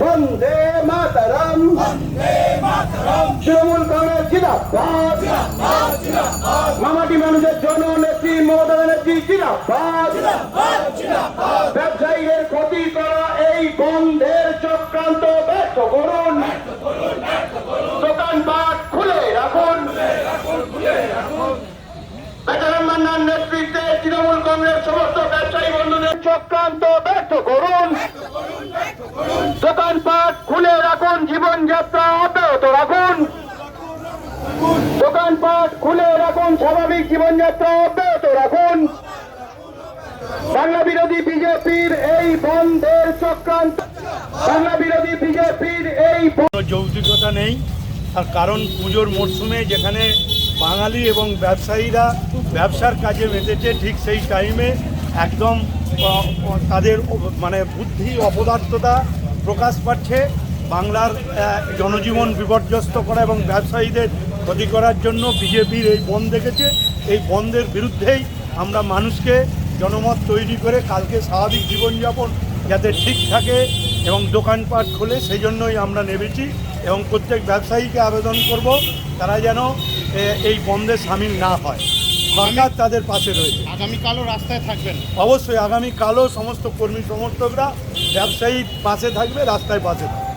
বন্দে মাতরম। তৃণমূল কংগ্রেস জিন্দাবাদ। মামাটি মানুষের জন্য নেত্রী মমতা ব্যানার্জি জিন্দাবাদ। ব্যবসায়ীদের ক্ষতি করা এই বন্ধের চক্রান্ত ব্যর্থ করুন। দোকানপাট খুলে রাখুন। বেচারাম মান্নার নেতৃত্বে তৃণমূল কংগ্রেস সমস্ত চক্রান্ত ব্যর্থ করুন। দোকানপাট খুলে রাখুন, জীবনযাত্রা অব্যাহত রাখুন। দোকানপাট খুলে রাখুন, স্বাভাবিক জীবনযাত্রা অব্যাহত রাখুন। বাংলা বিরোধী বিজেপির এই বন্ধের চক্রান্ত বাংলা বিরোধী বিজেপির এই যৌক্তিকতা নেই। তার কারণ পুজোর মরশুমে যেখানে বাঙালি এবং ব্যবসায়ীরা ব্যবসার কাজে মেতেছে ঠিক সেই টাইমে একদম তাদের মানে বুদ্ধি অপদার্থতা প্রকাশ পাচ্ছে, বাংলার জনজীবন বিপর্যস্ত করা এবং ব্যবসায়ীদের ক্ষতি করার জন্য বিজেপির এই বন্ধ দেখেছে। এই বন্ধের বিরুদ্ধেই আমরা মানুষকে জনমত তৈরি করে কালকে স্বাভাবিক জীবনযাপন যাতে ঠিক থাকে এবং দোকানপাট খোলে, সেই জন্যই আমরা নেমেছি এবং প্রত্যেক ব্যবসায়ীকে আবেদন করব, তারা যেন এই বন্ধে সামিল না হয়। সরকার তাদের পাশে রয়েছে। আগামীকালও রাস্তায় থাকবেন? অবশ্যই আগামীকালও সমস্ত কর্মী সমর্থকরা ব্যবসায়ী পাশে থাকবে রাস্তায় পাশে থাকবে।